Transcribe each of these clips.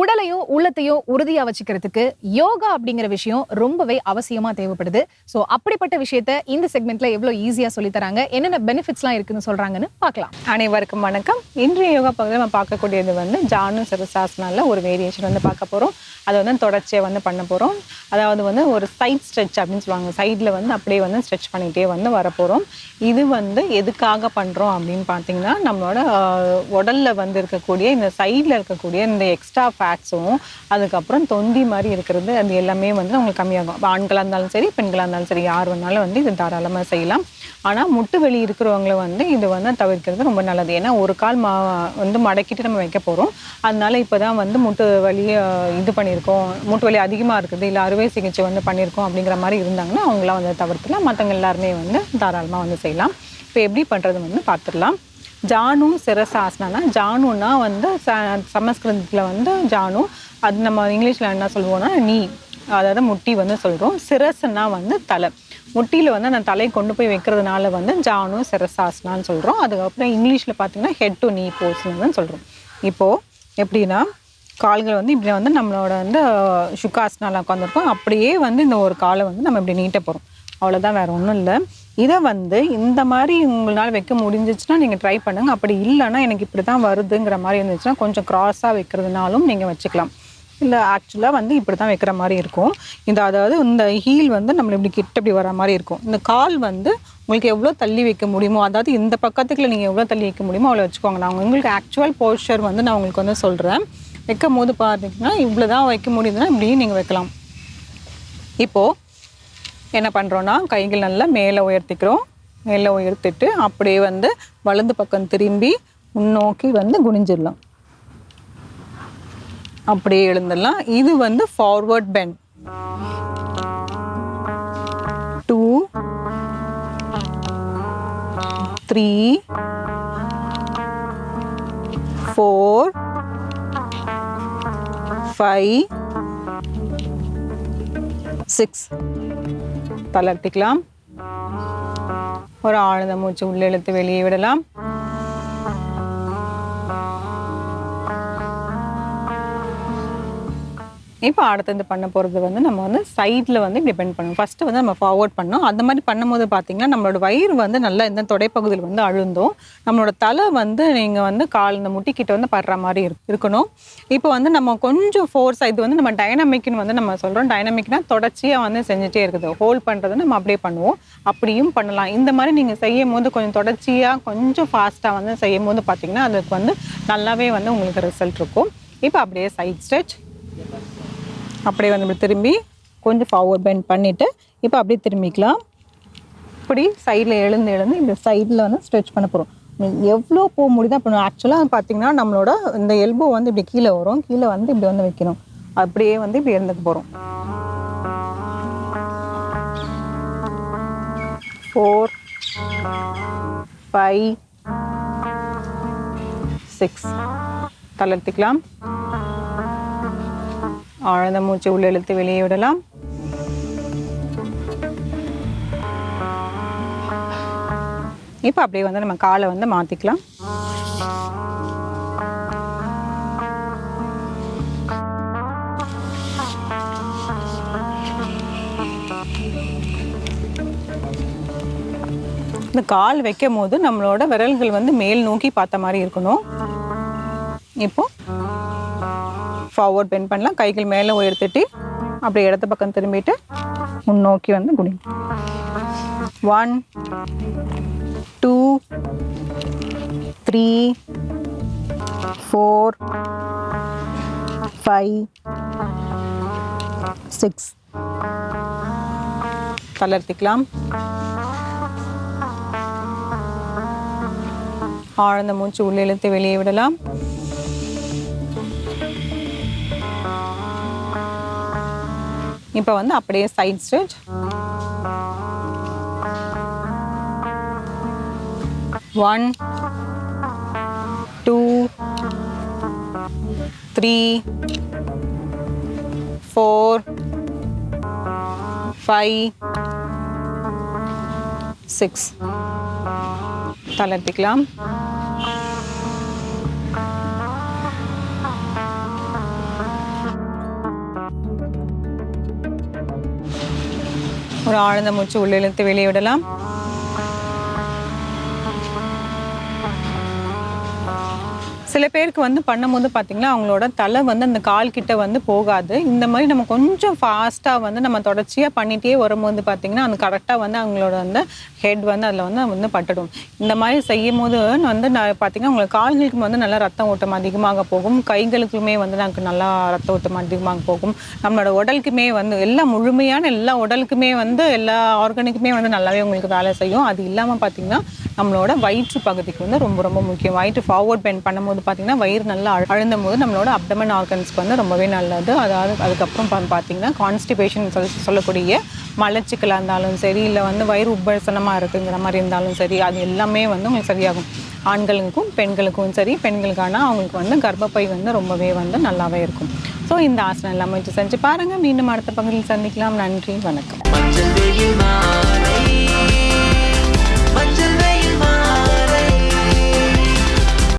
உடலையோ உள்ளத்தையோ உறுதியா வச்சுக்கிறதுக்கு யோகா அப்படிங்கிற விஷயம் ரொம்பவே அவசியமா தேவைப்படுது. ஸோ அப்படிப்பட்ட விஷயத்த இந்த செக்மெண்ட்ல எவ்வளவு ஈஸியா சொல்லி தராங்க என்னென்ன பெனிஃபிட்ஸ்லாம் இருக்குன்னு சொல்றாங்கன்னு பார்க்கலாம். அனைவருக்கும் வணக்கம். இன்றைய யோகா பகுதியில் நம்ம பார்க்கக்கூடியது வந்து ஜானு சரசாசனால ஒரு வேரியேஷன் வந்து பார்க்க போகிறோம் அதை வந்து தொடர்ச்சியாக வந்து பண்ண போகிறோம் அதாவது வந்து ஒரு சைட் ஸ்ட்ரெச் அப்படின்னு சொல்லுவாங்க. சைடில் வந்து அப்படியே வந்து ஸ்ட்ரெச் பண்ணிகிட்டே வந்து வரப்போகிறோம் இது வந்து எதுக்காக பண்ணுறோம் அப்படின்னு பார்த்தீங்கன்னா நம்மளோட உடலில் வந்து இருக்கக்கூடிய இந்த சைடில் இருக்கக்கூடிய இந்த எக்ஸ்ட்ரா ஃபேட்ஸும் அதுக்கப்புறம் தொந்தி மாதிரி இருக்கிறது அது எல்லாமே வந்து அவங்களுக்கு கம்மியாகும். ஆண்களாக இருந்தாலும் சரி பெண்களாக இருந்தாலும் சரி யார் வேணாலும் வந்து இது தாராளமாக செய்யலாம். ஆனால் முட்டு வலி இருக்கிறவங்கள வந்து இது வந்து தவிர்க்கிறது ரொம்ப நல்லது. ஏன்னா ஒரு கால் மா வந்து மடக்கிட்டு நம்ம வைக்க போகிறோம் அதனால இப்போ தான் வந்து முட்டு வலியை இது பண்ணியிருக்கோம். முட்டு வலி அதிகமாக இருக்குது. இல்லை அறுவை சிகிச்சை வந்து பண்ணியிருக்கோம் அப்படிங்கிற மாதிரி இருந்தாங்கன்னா அவங்களாம் வந்து தவிர்த்துலாம் மற்றவங்க எல்லாருமே வந்து தாராளமாக வந்து செய்யலாம். இப்போ எப்படி பண்ணுறது வந்து பார்த்துடலாம். ஜானு சிரசாசனா ஜானுனா வந்து ச சமஸ்கிருதத்தில் வந்து ஜானு. அது நம்ம இங்கிலீஷில் என்ன சொல்லுவோம்னா நீ அதாவது முட்டி வந்து சொல்கிறோம் சிரஸ்னா வந்து தலை. முட்டியில் வந்து அந்த தலை கொண்டு போய் வைக்கிறதுனால வந்து ஜானு சிரசாசனான்னு சொல்கிறோம் அதுக்கப்புறம் இங்கிலீஷில் பார்த்தீங்கன்னா ஹெட் டு நீ போஸ்ன்னு சொல்கிறோம் இப்போது எப்படின்னா கால்கள் வந்து இப்படி வந்து நம்மளோட வந்து சுக்காசனால உட்காந்துருக்கோம் அப்படியே வந்து இந்த ஒரு காலை வந்து நம்ம இப்படி நீட்ட போகிறோம் அவ்வளோதான் வேறு ஒன்றும் இல்லை. இதை வந்து இந்த மாதிரி உங்களால் வைக்க முடிஞ்சிச்சுன்னா நீங்கள் ட்ரை பண்ணுங்கள் அப்படி இல்லைன்னா எனக்கு இப்படி தான் வருதுங்கிற மாதிரி இருந்துச்சுன்னா கொஞ்சம் க்ராஸாக வைக்கிறதுனாலும் நீங்கள் வச்சுக்கலாம். இல்லை ஆக்சுவலாக வந்து இப்படி தான் வைக்கிற மாதிரி இருக்கும். இந்த அதாவது இந்த ஹீல் வந்து நம்மளை இப்படி கிட்ட இப்படி வர மாதிரி இருக்கும். இந்த கால் வந்து உங்களுக்கு எவ்வளோ தள்ளி வைக்க முடியுமோ அதாவது இந்த பக்கத்துக்குள்ள நீங்கள் எவ்வளோ தள்ளி வைக்க முடியுமோ அவ்வளோ வச்சுக்கோங்க. நான் உங்களுக்கு ஆக்சுவல் போஸ்டர் வந்து நான் உங்களுக்கு வந்து சொல்கிறேன் வைக்கும் போது பார்த்தீங்கன்னா இவ்வளோ தான் வைக்க முடியுதுன்னா இப்படியும் நீங்கள் வைக்கலாம். இப்போது என்ன பண்ணுறோன்னா கைகள் நல்லா மேலே உயர்த்திக்கிறோம். மேலே உயர்த்திட்டு அப்படியே வந்து வலது பக்கம் திரும்பி முன்னோக்கி வந்து குனிஞ்சிடலாம். அப்படியே எழுந்துடலாம் இது வந்து forward bend two three four five six. தளர்த்திக்கலாம். ஒரு ஆழ்ந்த மூச்சு உள்ளே இழுத்து வெளியே விடலாம். இப்போ அடுத்தது பண்ண போகிறது வந்து நம்ம வந்து சைடில் வந்து டிபெண்ட் பண்ணணும். ஃபஸ்ட்டு வந்து நம்ம ஃபார்வர்ட் பண்ணோம் அந்த மாதிரி பண்ணும்போது பார்த்தீங்கன்னா நம்மளோட வயிறு வந்து நல்லா இந்த தொடைப்பகுதியில் வந்து அழுந்தும். நம்மளோட தலை வந்து நீங்கள் வந்து கால் இந்த முட்டிக்கிட்ட வந்து படுற மாதிரி இரு- இருக்கணும். இப்போ வந்து நம்ம கொஞ்சம் ஃபோர்ஸ் இது வந்து நம்ம டைனமிக்னு வந்து நம்ம சொல்கிறோம் டைனமிக்னா தொடர்ச்சியாக வந்து செஞ்சுட்டே இருக்குது. ஹோல்ட் பண்ணுறது நம்ம அப்படியே பண்ணுவோம். அப்படியும் பண்ணலாம். இந்த மாதிரி நீங்கள் செய்யும் போது கொஞ்சம் தொடர்ச்சியாக கொஞ்சம் ஃபாஸ்ட்டாக வந்து செய்யும் போது பார்த்தீங்கன்னா அதுக்கு வந்து நல்லாவே வந்து உங்களுக்கு ரிசல்ட் இருக்கும். இப்போ அப்படியே சைட் ஸ்ட்ரெச் அப்படியே வந்து இப்படி திரும்பி கொஞ்சம் ஃபார்வர்ட் பெண்ட் பண்ணிவிட்டு இப்போ அப்படியே திரும்பிக்கலாம். இப்படி சைடில் எழுந்து எழுந்து இந்த சைடில் வந்து ஸ்ட்ரெச் பண்ண போகிறோம் எவ்வளோ போக முடியுதோ அப்போ ஆக்சுவலாக பார்த்தீங்கன்னா நம்மளோட இந்த எல்போ வந்து இப்படி கீழே வரும். கீழே வந்து இப்படி வந்து வைக்கணும். அப்படியே வந்து இப்படி இருந்துக்கு போகிறோம் ஃபோர் ஃபைவ் சிக்ஸ் தளர்த்திக்கலாம் ஆழ்ந்த மூச்சு உள்ள இழுத்து வெளியே விடலாம் இப்போ அப்படியே வந்து நம்ம காலை வந்து மாற்றிக்கலாம் இந்த கால் வைக்கும் போது நம்மளோட விரல்கள் வந்து மேல் நோக்கி பார்த்த மாதிரி இருக்கணும். இப்போ ஃபார்வர்ட் பெண்ட் பண்ணலாம். கைகள் மேலே உயர்த்திட்டு அப்படியே இடத்த பக்கம் திரும்பிட்டு முன்னோக்கி வந்து குடி one two three four five six தளர்த்திக்கலாம். ஆழ்ந்த மூச்சு உள்ளே இழுத்து வெளியே விடலாம். இப்போ வந்து அப்படியே side stretch one two three four five six தளர்த்திக்கலாம் ஒரு ஆழ்ந்த மூச்சு உள்ளே இழுத்து வெளியே விடலாம் சில பேருக்கு வந்து பண்ணும்போது பார்த்தீங்கன்னா அவங்களோட தலை வந்து அந்த கால் கிட்ட வந்து போகாது. இந்த மாதிரி நம்ம கொஞ்சம் ஃபாஸ்ட்டாக வந்து நம்ம தொடர்ச்சியாக பண்ணிகிட்டே வரும்போது பார்த்தீங்கன்னா அந்த கரெக்டாக வந்து அவங்களோட வந்து ஹெட் வந்து அதில் வந்து வந்து பட்டுடும். இந்த மாதிரி செய்யும் போது வந்து நான் பார்த்தீங்கன்னா உங்களுக்கு கால்களுக்கு வந்து நல்லா ரத்த ஓட்டம் அதிகமாக போகும். கைகளுக்குமே வந்து நமக்கு நல்லா ரத்த ஓட்டம் அதிகமாக போகும். நம்மளோட உடலுக்குமே வந்து எல்லா முழுமையான எல்லா உடலுக்குமே வந்து எல்லா ஆர்கனுக்குமே வந்து நல்லாவே உங்களுக்கு வேலை செய்யும். அது இல்லாமல் பார்த்தீங்கன்னா நம்மளோட வயிற்று பகுதிக்கு வந்து ரொம்ப ரொம்ப முக்கியம். வயிற்று ஃபார்வர்ட் பெண்ட் பண்ணும்போது பார்த்தீங்கன்னா வயிறு நல்லா அழுந்தும் போது நம்மளோட அப்டமன் ஆர்கன்ஸ்க்கு வந்து ரொம்பவே நல்லது. அதாவது அதுக்கப்புறம் பார்த்தீங்கன்னா கான்ஸ்டிபேஷன் சொல் சொல்லக்கூடிய மலச்சிக்கலாக இருந்தாலும் சரி இல்லை வந்து வயிறு உபசனமாக இருக்குங்கிற மாதிரி இருந்தாலும் சரி அது எல்லாமே வந்து உங்களுக்கு சரியாகும். ஆண்களுக்கும் பெண்களுக்கும் சரி பெண்களுக்கான அவங்களுக்கு வந்து கர்ப்பப்பை வந்து ரொம்பவே வந்து நல்லாவே இருக்கும். ஸோ இந்த ஆசனம் எல்லாமே வச்சு செஞ்சு பாருங்கள் மீண்டும் அடுத்த பகுதியில் சந்திக்கலாம். நன்றி வணக்கம்.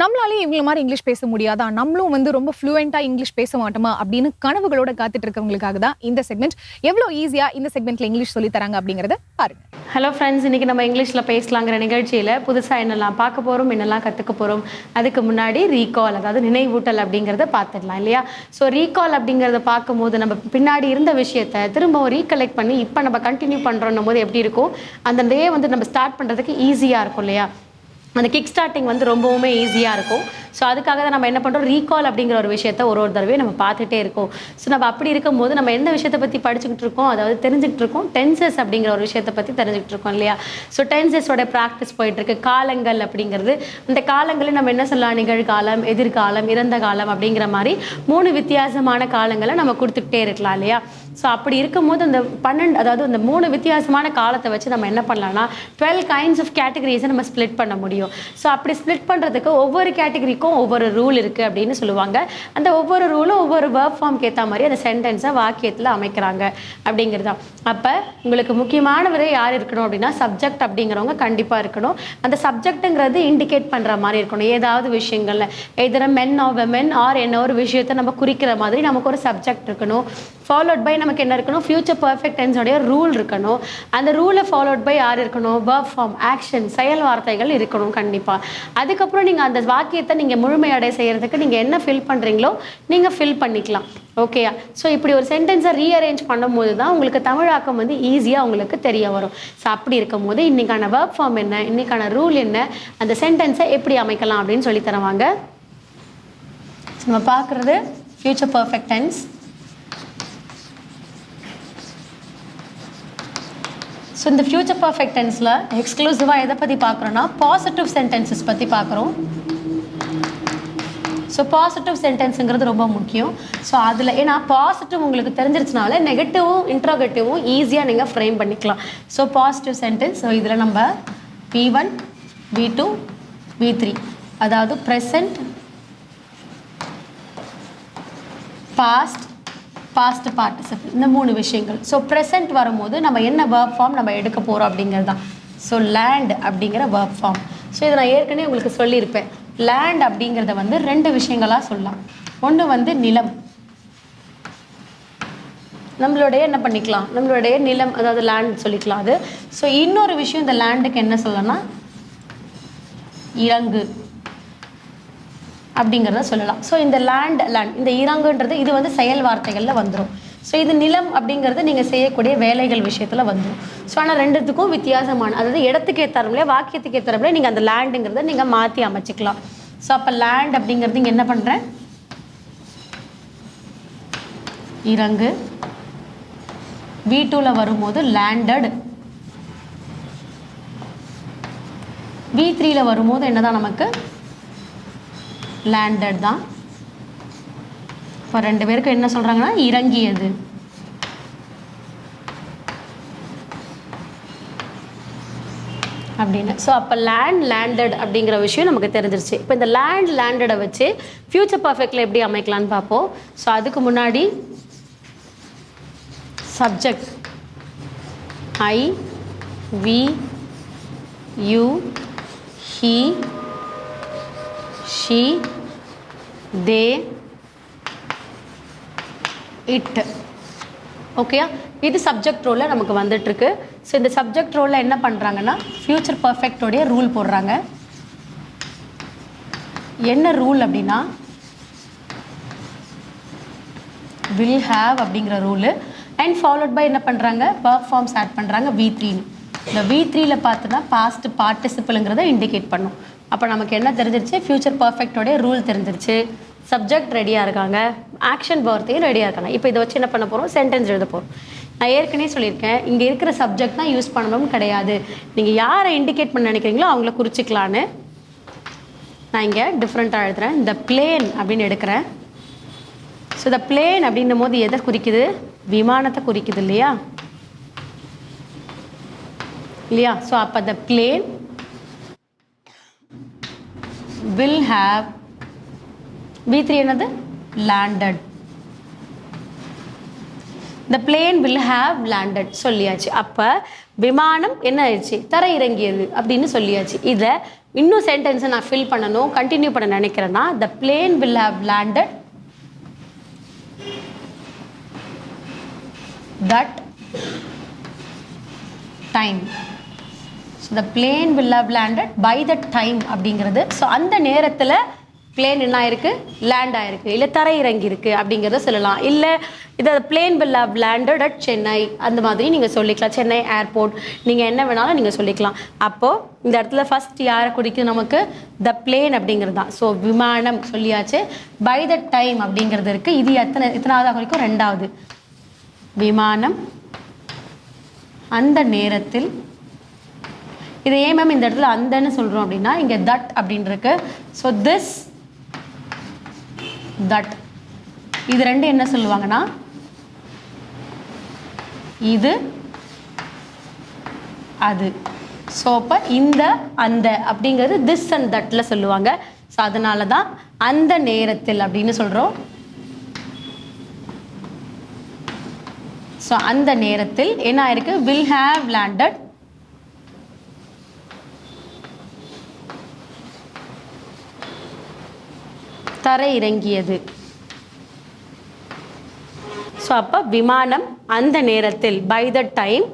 நம்மளாலே இவங்கள மாதிரி இங்கிலீஷ் பேச முடியாதா? நம்மளும் வந்து ரொம்ப ஃப்ளூயண்டா இங்கிலீஷ் பேச மாட்டோமா? அப்படின்னு கனவுகளோட காத்துட்டு இருக்கவங்களுக்காக தான் இந்த செக்மெண்ட் எவ்வளோ ஈஸியாக இந்த செக்மெண்ட்ல இங்கிலீஷ் சொல்லி தராங்க அப்படிங்கறத பாருங்க. ஹலோ ஃப்ரெண்ட்ஸ் இன்றைக்கி நம்ம இங்கிலீஷில் பேசலாங்கிற நிகழ்ச்சியில் புதுசாக என்னெல்லாம் பார்க்க போகிறோம் என்னெல்லாம் கற்றுக்க போகிறோம் அதுக்கு முன்னாடி ரீகால் அதாவது நினைவூட்டல் அப்படிங்கிறத பார்த்துடலாம் இல்லையா? ஸோ ரீகால் அப்படிங்கிறத பார்க்கும்போது நம்ம பின்னாடி இருந்த விஷயத்த திரும்பவும் ரீகலெக்ட் பண்ணி இப்போ நம்ம கண்டினியூ பண்ணுறோன்னும் போது எப்படி இருக்கும்? அந்த டே வந்து நம்ம ஸ்டார்ட் பண்ணுறதுக்கு ஈஸியாக இருக்கும் இல்லையா? அந்த கிக் ஸ்டார்டிங் வந்து ரொம்பவுமே ஈஸியாக இருக்கும். ஸோ அதுக்காக தான் நம்ம என்ன பண்ணுறோம் ரீகால் அப்படிங்கிற ஒரு விஷயத்த ஒரு ஒரு தடவையும் நம்ம பார்த்துட்டே இருக்கோம். ஸோ நம்ம அப்படி இருக்கும்போது நம்ம எந்த விஷயத்தை பற்றி படிச்சுக்கிட்டு இருக்கோம்? அதாவது தெரிஞ்சுக்கிட்டு இருக்கோம். டென்சஸ் அப்படிங்கிற ஒரு விஷயத்தை பற்றி தெரிஞ்சுக்கிட்டு இருக்கோம் இல்லையா? ஸோ டென்சஸோட ப்ராக்டிஸ் போயிட்டுருக்கு காலங்கள் அப்படிங்கிறது. அந்த காலங்களில் நம்ம என்ன சொல்லலாம்? நிகழ்காலம் எதிர்காலம் இறந்த காலம் அப்படிங்கிற மாதிரி மூணு வித்தியாசமான காலங்களை நம்ம கொடுத்துக்கிட்டே இருக்கலாம் இல்லையா? ஸோ அப்படி இருக்கும்போது அந்த பன்னெண்டு அதாவது அந்த மூணு வித்தியாசமான காலத்தை வச்சு நம்ம என்ன பண்ணலாம்னா டுவெல் கைண்ட்ஸ் ஆஃப் கேட்டகரிஸை நம்ம ஸ்ப்ளிட் பண்ண முடியும். ஸோ அப்படி ஸ்ப்ளிட் பண்ணுறதுக்கு ஒவ்வொரு கேட்டகரிக்கும் ஒவ்வொரு ரூல் இருக்குது அப்படின்னு சொல்லுவாங்க. அந்த ஒவ்வொரு ரூலும் ஒவ்வொரு வேர்க் ஃபார்ம்க்கு ஏற்ற மாதிரி அந்த சென்டென்ஸை வாக்கியத்தில் அமைக்கிறாங்க அப்படிங்கிறது தான். அப்போ உங்களுக்கு முக்கியமானவரே யார் இருக்கணும் அப்படின்னா சப்ஜெக்ட் அப்படிங்கிறவங்க கண்டிப்பாக இருக்கணும். அந்த சப்ஜெக்ட்டுங்கிறது இண்டிகேட் பண்ணுற மாதிரி இருக்கணும். ஏதாவது விஷயங்களில். எதிர மென் ஆர் வெமென் ஆர் என்ன ஒரு விஷயத்தை நம்ம குறிக்கிற மாதிரி நமக்கு ஒரு சப்ஜெக்ட் இருக்கணும். ஃபாலோட் பை நமக்கு என்ன இருக்கணும்? ஃபியூச்சர் பர்ஃபெக்ட் டென்ஸோடைய ரூல் இருக்கணும். அந்த ரூலை ஃபாலோட் பை யார் இருக்கணும்? வேர்ப் ஃபார்ம் ஆக்ஷன் செயல் வார்த்தைகள் இருக்கணும் கண்டிப்பாக அதுக்கப்புறம் நீங்கள் அந்த வாக்கியத்தை நீங்கள் முழுமையடை செய்கிறதுக்கு நீங்கள் என்ன ஃபில் பண்ணுறீங்களோ நீங்கள் ஃபில் பண்ணிக்கலாம். ஓகேயா ஸோ இப்படி ஒரு சென்டென்ஸை ரீஅரேஞ்ச் பண்ணும்போது தான் உங்களுக்கு தமிழாக்கம் வந்து ஈஸியாக உங்களுக்கு தெரிய வரும். ஸோ அப்படி இருக்கும் போது இன்றைக்கான ஒர்க் ஃபார்ம் என்ன? இன்றைக்கான ரூல் என்ன? அந்த சென்டென்ஸை எப்படி அமைக்கலாம் அப்படின்னு சொல்லி தருவாங்க. நம்ம பார்க்குறது ஃபியூச்சர் பர்ஃபெக்ட் டென்ஸ் ஸோ இந்த ஃபியூச்சர் பர்ஃபெக்ட் டென்ஸில் எக்ஸ்க்ளூசிவாக எதை பற்றி பார்க்குறோன்னா பாசிட்டிவ் சென்டென்சஸ் பற்றி பார்க்குறோம். ஸோ பாசிட்டிவ் சென்டென்ஸுங்கிறது ரொம்ப முக்கியம். ஸோ அதில் ஏன்னா பாசிட்டிவ் உங்களுக்கு தெரிஞ்சிருச்சுனால நெகட்டிவும் இன்ட்ரோகேட்டிவும் ஈஸியாக நீங்கள் ஃப்ரேம் பண்ணிக்கலாம். ஸோ பாசிட்டிவ் சென்டென்ஸ் ஸோ இதில் நம்ம V one P two V three அதாவது ப்ரெசண்ட் பாஸ்ட் பாஸ்ட் பார்ட்டிசிபிள் இந்த மூணு விஷயங்கள். ஸோ ப்ரெசென்ட் வரும்போது நம்ம என்ன வேர்ப் ஃபார்ம் நம்ம எடுக்க போகிறோம் அப்படிங்கிறது தான். ஸோ லேண்ட் அப்படிங்கிற வேர்ப் ஃபார்ம் ஸோ இதை நான் ஏற்கனவே உங்களுக்கு சொல்லியிருப்பேன். லேண்ட் அப்படிங்கிறத வந்து ரெண்டு விஷயங்களாக சொல்லலாம். ஒன்று வந்து நிலம். நம்மளுடைய என்ன பண்ணிக்கலாம்? நம்மளுடைய நிலம் அதாவது லேண்ட் சொல்லிக்கலாம் அது. ஸோ இன்னொரு விஷயம் இந்த லேண்டுக்கு என்ன சொல்லலாம்னா இறங்கு அப்படிங்கிறத சொல்லலாம். ஸோ இந்த லேண்ட் லேண்ட் இந்த இறங்குன்றது இது வந்து செயல் வார்த்தைகளில் வந்துடும் ஸோ இது நிலம் அப்படிங்கிறது நீங்கள் செய்யக்கூடிய வேலைகள் விஷயத்தில் வந்துடும் ஸோ ஆனால் ரெண்டுத்துக்கும் வித்தியாசமான அதாவது இடத்துக்கு ஏற்றாரம்லையே வாக்கியத்துக்கு ஏற்றாருங்களே நீங்கள் அந்த லேண்டுங்கிறத நீங்கள் மாற்றி அமைச்சிக்கலாம். ஸோ அப்போ லேண்ட் அப்படிங்கிறது இங்கே என்ன பண்ணுறேன் இறங்கு. வி டூவில் வரும்போது லேண்டட் வி த்ரீயில் வரும்போது என்னதான் நமக்கு? லேண்டட் தான். இப்போ ரெண்டு பேருக்கு என்ன சொல்கிறாங்கன்னா இறங்கியது. அப்படின்னு. ஸோ அப்போ லேண்ட் லேண்டட் அப்படிங்கிற விஷயம் நமக்கு தெரிஞ்சிருச்சு. இப்போ இந்த லேண்ட் லேண்டடை வச்சு ஃப்யூச்சர் பர்ஃபெக்டில் எப்படி அமைக்கலான்னு பார்ப்போம். ஸோ அதுக்கு முன்னாடி subject I we you he she they it ஓகேயா இது சப்ஜெக்ட் ரோலில் நமக்கு வந்துட்டுருக்கு. ஸோ இந்த சப்ஜெக்ட் ரோலில் என்ன பண்ணுறாங்கன்னா ஃப்யூச்சர் பர்ஃபெக்டோடைய ரூல் போடுறாங்க. என்ன ரூல் அப்படின்னா வில் ஹேவ் அப்படிங்கிற ரூலு அண்ட் ஃபாலோட் பை என்ன பண்ணுறாங்க பர்ஃபார்ம்ஸ் ஆட் பண்ணுறாங்க வி த்ரீன்னு இந்த வி த்ரீல பார்த்தோன்னா பாஸ்ட் பார்ட்டிசிபிளுங்கிறத இண்டிகேட் பண்ணும். அப்போ நமக்கு என்ன தெரிஞ்சிருச்சு? ஃப்யூச்சர் பர்ஃபெக்டோடைய ரூல் தெரிஞ்சிருச்சு. சப்ஜெக்ட் ரெடியாக இருக்காங்க. ஆக்ஷன் வார்த்தையும் ரெடியாக இருக்காங்க. இப்போ இதை வச்சு என்ன பண்ண போகிறோம் சென்டென்ஸ் எழுத போகிறோம் நான் ஏற்கனவே சொல்லியிருக்கேன் இங்கே இருக்கிற சப்ஜெக்ட் தான் யூஸ் பண்ணணும்னு கிடையாது. நீங்கள் யாரை இண்டிகேட் பண்ண நினைக்கிறீங்களோ அவங்கள குறிச்சிக்கலான்னு நான் இங்கே டிஃப்ரெண்ட்டாக எழுதுகிறேன் இந்த பிளேன் அப்படின்னு எடுக்கிறேன். ஸோ இந்த பிளேன் அப்படின்னும் போது எதை குறிக்குது? விமானத்தை குறிக்குது இல்லையா? இல்லையா? ஸோ அப்போ the plane will have V three என்னது? Landed the plane will have landed சொல்லியாச்சு. அப்போ விமானம் என்ன ஆயிடுச்சு? தர இறங்கியது அப்படின்னு சொல்லியாச்சு. இதை இன்னும் சென்டென்ஸை நான் ஃபில் பண்ணணும் கண்டினியூ பண்ண நினைக்கிறேன்னா the plane will have landed that time so the plane will have landed by the time அப்படிங்கிறது. ஸோ அந்த நேரத்தில் பிளேன் என்ன ஆயிருக்கு? லேண்ட் ஆயிருக்கு. இல்லை தரை இறங்கி அப்படிங்கிறத சொல்லலாம். இல்லை இதை plane will have landed at Chennai அந்த மாதிரி நீங்கள் சொல்லிக்கலாம். சென்னை ஏர்போர்ட் நீங்கள் என்ன வேணாலும் நீங்கள் சொல்லிக்கலாம். அப்போது இந்த இடத்துல ஃபர்ஸ்ட் யாரை குறிக்கும் நமக்கு? த பிளேன் அப்படிங்கிறது தான். ஸோ விமானம் சொல்லியாச்சு. பை த டைம் அப்படிங்கிறது இருக்குது இது எத்தனை எத்தனாவதாக குறிக்கும் ரெண்டாவது. விமானம் அந்த நேரத்தில் இது ஏன் மேம் இந்த இடத்துல அந்தன்னு சொல்கிறோம் அப்படின்னா இங்கே தட் அப்படின்னு இருக்கு ஸோ திஸ் தட் இது ரெண்டு என்ன சொல்லுவாங்கன்னா இது அது. ஸோ அப்போ இந்த அந்த அப்படிங்கிறது திஸ் அண்ட் தட்டில் சொல்லுவாங்க. ஸோ அதனால தான் அந்த நேரத்தில் அப்படின்னு சொல்கிறோம் ஸோ அந்த நேரத்தில் என்ன ஆயிருக்கு? வில் ஹேவ் லேண்டட் தரை இறங்கியது. ஸோ அப்போ விமானம் அந்த நேரத்தில் பை த டைம்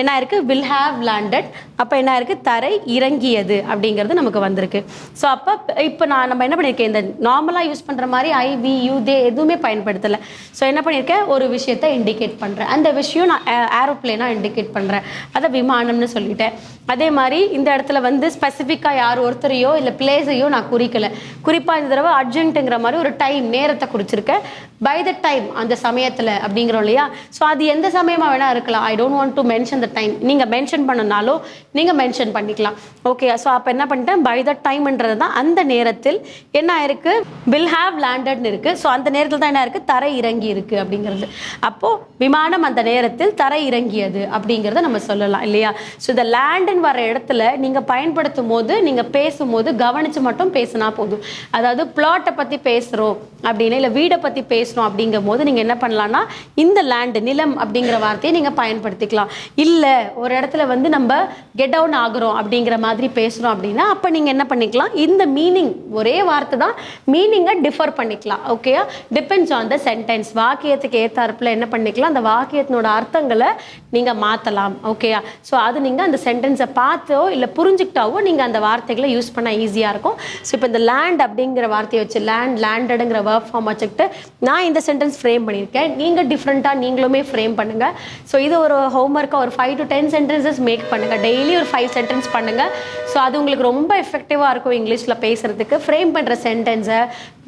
என்ன இருக்கு? வில் ஹாவ் லேண்டட் அப்போ என்ன இருக்கு? தரை இறங்கியது அப்படிங்கிறது நமக்கு வந்திருக்கு. ஸோ அப்போ இப்போ நான் நம்ம என்ன பண்ணியிருக்கேன் இந்த நார்மலாக யூஸ் பண்ணுற மாதிரி ஐ வி யூ தே எதுவுமே பயன்படுத்தலை. ஸோ என்ன பண்ணியிருக்கேன் ஒரு விஷயத்தை இண்டிகேட் பண்ணுறேன் அந்த விஷயம் நான் ஏரோப்ளேனாக இண்டிகேட் பண்ணுறேன் அதை விமானம்னு சொல்லிட்டேன். அதே மாதிரி இந்த இடத்துல வந்து ஸ்பெசிஃபிக்காக யார் ஒருத்தரையோ இல்லை பிளேஸையோ நான் குறிக்கலை. குறிப்பாக இந்த தடவை அர்ஜென்ட்டுங்கிற மாதிரி ஒரு டைம் நேரத்தை குறிச்சிருக்கேன். பை த டைம் அந்த சமயத்தில் அப்படிங்கிறோம் இல்லையா? ஸோ அது எந்த சமயமாக வேணால் இருக்கலாம். I don't want to mention the time நீங்கள் மென்ஷன் பண்ணனாலோ நீங்கள் மென்ஷன் பண்ணிக்கலாம். ஓகே ஸோ அப்போ என்ன பண்ணிட்டேன்? பை த டைம்ன்றது தான் அந்த நேரத்தில் என்ன ஆயிருக்கு? வில் ஹாவ் லேண்டட்னு இருக்குது ஸோ அந்த நேரத்தில் தான் என்ன இருக்குது தரை இறங்கி இருக்கு அப்படிங்கிறது. அப்போது விமானம் அந்த நேரத்தில் தரை இறங்கியது அப்படிங்கிறத நம்ம சொல்லலாம் இல்லையா? ஸோ இந்த லேண்டுன்னு வர இடத்துல நீங்கள் பயன்படுத்தும் போது நீங்கள் பேசும்போது கவனித்து மட்டும் பேசினா போதும். அதாவது பிளாட்டை பற்றி பேசுகிறோம் அப்படின்னு இல்லை வீடை பற்றி பேசுகிறோம் அப்படிங்கும் போது நீங்கள் என்ன பண்ணலான்னா இந்த லேண்டு நிலம் அப்படிங்கிற வார்த்தையை நீங்கள் பயன்படுத்திக்கலாம். இல்லை ஒரு இடத்துல வந்து நம்ம கெட் டவுன் ஆகுறோம் அப்படிங்கிற மாதிரி பேசுகிறோம் அப்படின்னா அப்போ நீங்கள் என்ன பண்ணிக்கலாம்? இந்த மீனிங் ஒரே வார்த்தை தான் மீனிங்கை டிஃபர் பண்ணிக்கலாம் ஓகேயா டிபெண்ட்ஸ் ஆன் த சென்டென்ஸ் வாக்கியத்துக்கு ஏற்றாருப்பில் என்ன பண்ணிக்கலாம்? அந்த வாக்கியத்தினோட அர்த்தங்களை நீங்கள் மாற்றலாம் ஓகேயா ஸோ அது நீங்கள் அந்த சென்டென்ஸை பார்த்தோ இல்லை புரிஞ்சுக்கிட்டாவோ நீங்கள் அந்த வார்த்தைகளை யூஸ் பண்ண ஈஸியாக இருக்கும். ஸோ இப்போ இந்த லேண்ட் அப்படிங்கிற வார்த்தையை வச்சு லேண்ட் லேண்டடுங்கிற வேர்ப் ஃபார்ம் வச்சுக்கிட்டு நான் நான் இந்த சென்டென்ஸ் ஃப்ரேம் பண்ணியிருக்கேன். நீங்கள் டிஃப்ரெண்ட்டாக நீங்களுமே ஃப்ரேம் பண்ணுங்கள் ஸோ இது ஒரு ஹோம்ஒர்க்காக ஒரு five to ten sentences make பண்ணுங்கள் டெய்லி ஒரு ஃபைவ் சென்டென்ஸ் பண்ணுங்கள் ஸோ அது உங்களுக்கு ரொம்ப எஃபெக்டிவாக இருக்கும் இங்கிலீஷில் பேசுகிறதுக்கு ஃப்ரேம் பண்ணுற சென்டென்ஸை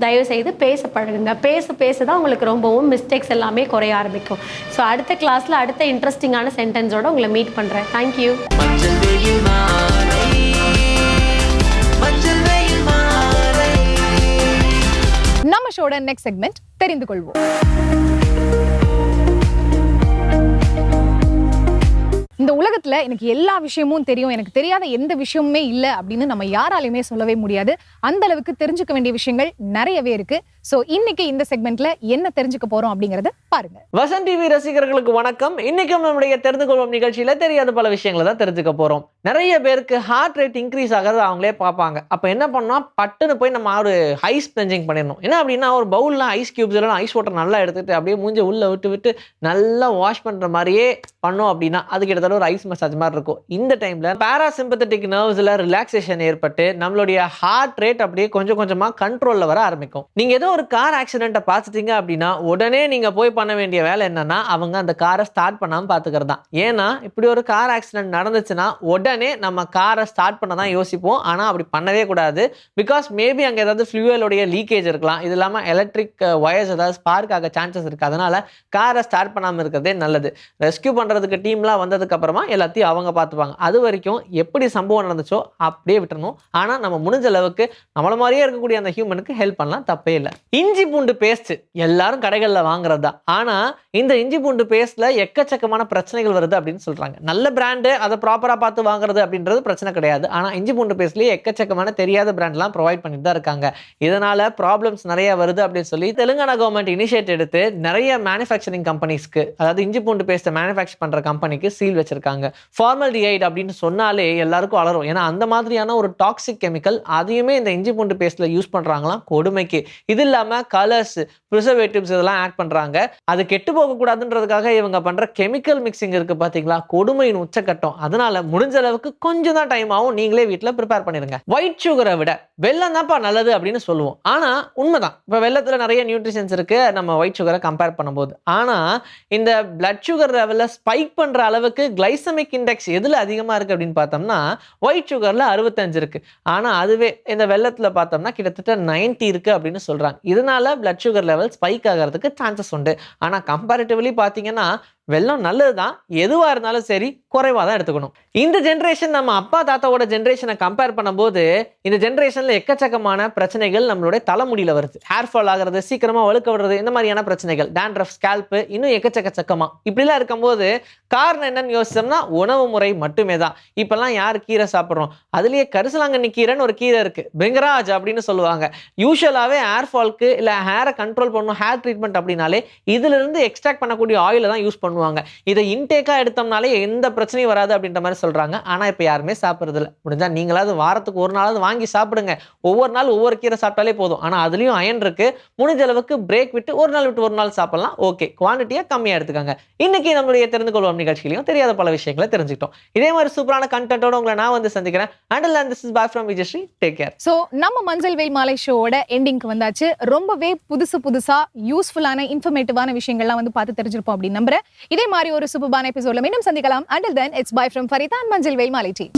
தயவு செய்து பேச பழகுங்க. பேச பேச தான் உங்களுக்கு ரொம்பவும் மிஸ்டேக்ஸ் எல்லாமே குறைய ஆரம்பிக்கும். ஸோ அடுத்த கிளாஸில் அடுத்த இன்ட்ரெஸ்டிங்கான சென்டென்ஸோடு உங்களை மீட் பண்ணுறேன் தேங்க்யூ நிகழ்ச்சியோட நெக்ஸ்ட் செக்மெண்ட் தெரிந்து கொள்வோம் இந்த உலகத்துல எனக்கு எல்லா விஷயமும் தெரியும். எனக்கு தெரியாத எந்த விஷயமுமே இல்லை அப்படின்னு நம்ம யாராலையுமே சொல்லவே முடியாது. அந்த அளவுக்கு தெரிஞ்சுக்க வேண்டிய விஷயங்கள் நிறையவே இருக்கு. சோ இன்னைக்கு இந்த செக்மெண்ட்ல என்ன தெரிஞ்சுக்க போறோம் அப்படிங்கறத பாருங்க. வசன் டிவி ரசிகர்களுக்கு வணக்கம். இன்னைக்கும் நம்முடைய தெரிந்து கொள்வோம் நிகழ்ச்சியில தெரியாத பல விஷயங்களை தான் தெரிஞ்சுக்க போறோம். நிறைய பேருக்கு ஹார்ட் ரேட் இன்க்ரீஸ் ஆகிறது அவங்களே பார்ப்பாங்க. அப்ப என்ன பண்ணோம் பட்டுன்னு போய் நம்ம ஒரு ஐஸ் பிளஞ்சிங் பண்ணிடணும். என்ன அப்படின்னா ஒரு பவுல்ல ஐஸ் கியூப்ஸ் எல்லாம் ஐஸ் வாட்டர் நல்லா எடுத்துட்டு அப்படியே மூஞ்ச உள்ள விட்டு விட்டு நல்லா வாஷ் பண்ற மாதிரியே பண்ணோம் அப்படின்னா அது கிட்டத்தட்ட ஒரு ஐஸ் மசாஜ் மாதிரி இருக்கும். இந்த டைம்ல பாராசிம்பத்தட்டிக் நர்வ்ஸ்ல ரிலாக்ஸேஷன் ஏற்பட்டு நம்மளுடைய ஹார்ட் ரேட் அப்படியே கொஞ்சம் கொஞ்சமா கண்ட்ரோல்ல வர ஆரம்பிக்கும். நீங்க ஏதோ ஒரு கார் ஆக்சிடென்ட்டை பார்த்துட்டீங்க அப்படின்னா உடனே நீங்கள் போய் பண்ண வேண்டிய வேலை என்னன்னா அவங்க அந்த காரை ஸ்டார்ட் பண்ணாமல் பார்த்துக்கிறது தான் ஏன்னா இப்படி ஒரு கார் ஆக்சிடென்ட் நடந்துச்சுன்னா உடனே நம்ம காரை ஸ்டார்ட் பண்ண தான் யோசிப்போம். ஆனால் அப்படி பண்ணவே கூடாது. பிகாஸ் மேபி அங்கே ஏதாவது ஃபியூவலுடைய லீக்கேஜ் இருக்கலாம். இது இல்லாமல் எலக்ட்ரிக் ஒயர்ஸ் ஏதாவது ஸ்பார்க் ஆக சான்சஸ் இருக்குது அதனால் காரை ஸ்டார்ட் பண்ணாமல் இருக்கிறதே நல்லது. ரெஸ்கியூ பண்ணுறதுக்கு டீம்லாம் வந்ததுக்கப்புறமா எல்லாத்தையும் அவங்க பார்த்துப்பாங்க. அது வரைக்கும் எப்படி சம்பவம் நடந்துச்சோ அப்படியே விட்டுறணும். ஆனால் நம்ம முடிஞ்ச அளவுக்கு நம்மள மாதிரியே இருக்கக்கூடிய அந்த ஹியூமனுக்கு ஹெல்ப் பண்ணலாம். தப்பே இல்லை. இஞ்சி பூண்டு பேஸ்ட் எல்லாரும் கடைகளில் வாங்குறது தான் ஆனால் இந்த இஞ்சி பூண்டு பேஸ்ட்ல எக்கச்சக்கமான பிரச்சனைகள் வருது அப்படின்னு சொல்றாங்க. நல்ல பிராண்டு அதை ப்ராப்பராக பார்த்து வாங்குறது அப்படின்றது பிரச்சனை கிடையாது. ஆனால் இஞ்சி பூண்டு பேஸ்ட்லேயே எக்கச்சக்கமான தெரியாத பிராண்ட்லாம் ப்ரொவைட் பண்ணிட்டு தான் இருக்காங்க. இதனால ப்ராப்ளம்ஸ் நிறைய வருது அப்படின்னு சொல்லி தெலுங்கானா கவர்மெண்ட் இனிஷியேட் எடுத்து நிறைய மேனுஃபேக்சரிங் கம்பெனிஸ்க்கு அதாவது இஞ்சி பூண்டு பேஸ்ட்டை மேனுஃபேக்சர் பண்ணுற கம்பெனிக்கு சீல் வச்சிருக்காங்க. ஃபார்மல் டிஐட் அப்படின்னு சொன்னாலே எல்லாருக்கும் வளரும் ஏன்னா அந்த மாதிரியான ஒரு டாக்ஸிக் கெமிக்கல் அதையுமே இந்த இஞ்சி பூண்டு பேஸ்ட்ல யூஸ் பண்ணுறாங்களாம் கொடுமைக்கு. இதில் இல்லாமல் கலர்ஸ் ப்ரிசர்வேட்டிவ்ஸ் இதெல்லாம் ஆட் பண்றாங்க. அது கெட்டு போகக்கூடாதுன்றதுக்காக இவங்க பண்ணுற கெமிக்கல் மிக்சிங் இருக்கு பார்த்தீங்களா கொடுமையின் உச்சக்கட்டம். அதனால முடிஞ்ச அளவுக்கு கொஞ்சம் தான் டைம் ஆகும். நீங்களே வீட்டில் ப்ரிப்பேர் பண்ணிடுங்க ஒயிட் சுகரை விட வெள்ளம் தான்ப்பா நல்லது அப்படின்னு சொல்லுவோம். ஆனா உண்மைதான். இப்போ வெள்ளத்துல நிறைய நியூட்ரிஷன்ஸ் இருக்கு. நம்ம ஒயிட் சுகரை கம்பேர் பண்ணும்போது. ஆனால் இந்த பிளட் சுகர் லெவலில் ஸ்பைக் பண்ற அளவுக்கு கிளைசமிக் இண்டெக்ஸ் எதில் அதிகமா இருக்கு அப்படின்னு பார்த்தோம்னா ஒயிட் சுகர்ல அறுபத்தஞ்சு இருக்கு. ஆனா அதுவே இந்த வெள்ளத்தில் பார்த்தோம்னா கிட்டத்தட்ட 90 இருக்கு அப்படின்னு சொல்றாங்க. இதனால பிளட் சுகர் லெவல் ஸ்பைக் ஆகிறதுக்கு சான்சஸ் உண்டு. ஆனால் கம்பேரிட்டிவ்லி பார்த்தீங்கன்னா வெள்ளம் நல்லது தான் எதுவாக இருந்தாலும் சரி குறைவாக தான் எடுத்துக்கணும். இந்த ஜென்ரேஷன் நம்ம அப்பா தாத்தாவோட ஜென்ரேஷனை கம்பேர் பண்ணும்போது இந்த ஜென்ரேஷனில் எக்கச்சக்கமான பிரச்சனைகள் நம்மளுடைய தலைமுடியில் வருது. ஹேர் ஃபால் ஆகிறது சீக்கிரமாக வழுக்க விடுறது இந்த மாதிரியான பிரச்சனைகள். டேண்ட்ரஃப் ஸ்கேல்ப்பு இன்னும் எக்கச்சக்க சக்கமாக இப்படிலாம் இருக்கும்போது காரணம் என்னன்னு யோசிச்சோம்னா உணவு முறை மட்டுமே தான். இப்போல்லாம் யார் கீரை சாப்பிட்றோம்? அதுலேயே கரிசலாங்கண்ணி கீரைன்னு ஒரு கீரை இருக்குது பெங்கராஜ் அப்படின்னு சொல்லுவாங்க. யூஸ்வலாகவே ஹேர் ஃபால்க்கு இல்லை ஹேரை கண்ட்ரோல் பண்ணணும் ஹேர் ட்ரீட்மெண்ட் அப்படின்னாலே இதிலிருந்து எக்ஸ்ட்ராக்ட் பண்ணக்கூடிய ஆயிலை தான் யூஸ் பண்ணுவாங்க. இதை இன்டேக்காக எடுத்தோம்னாலே எந்த பிரச்சனையும் வராது அப்படின்ற மாதிரி சொல்கிறாங்க ஆனால் இப்போ யாருமே சாப்பிட்றதில்ல. முடிஞ்சா நீங்களாவது வாரத்துக்கு ஒரு நாளாவது வாங்கி சாப்பிடுங்க. ஒவ்வொரு நாள் ஒவ்வொரு கீரை சாப்பிட்டாலே போதும். ஆனால் அதுலேயும் அயன் இருக்கு. முடிஞ்ச அளவுக்கு பிரேக் விட்டு ஒரு நாள் விட்டு ஒரு நாள் சாப்பிடலாம். ஓகே குவான்டிட்டியாக கம்மியாக எடுத்துக்கோங்க. இன்னைக்கு நம்மளுடைய தெரிந்து கொள்வோம் நிகழ்ச்சியிலையும் தெரியாத பல விஷயங்களை தெரிஞ்சுக்கிட்டோம். இதே மாதிரி சூப்பரான கண்டென்ட்டோட உங்களை நான் வந்து சந்திக்கிறேன். Until and this is bye from Vijayasri take care so நம்ம மஞ்சள் வெயில் மாலை ஷோவோட எண்டிங்க்கு வந்தாச்சு. ரொம்பவே புதுசு புதுசா யூஸ்ஃபுல்லான இன்ஃபர்மேட்டிவான விஷயங்கள்லாம் வந்து பார்த்து தெரிஞ்சிருப்போம் அப்படின்னு நம்புறேன். இதே மாதிரி ஒரு சூப்பர்பான எபிசோட்ல மீண்டும் சந்திக்கலாம். Until then it's bye from Farida Manjal Veyil team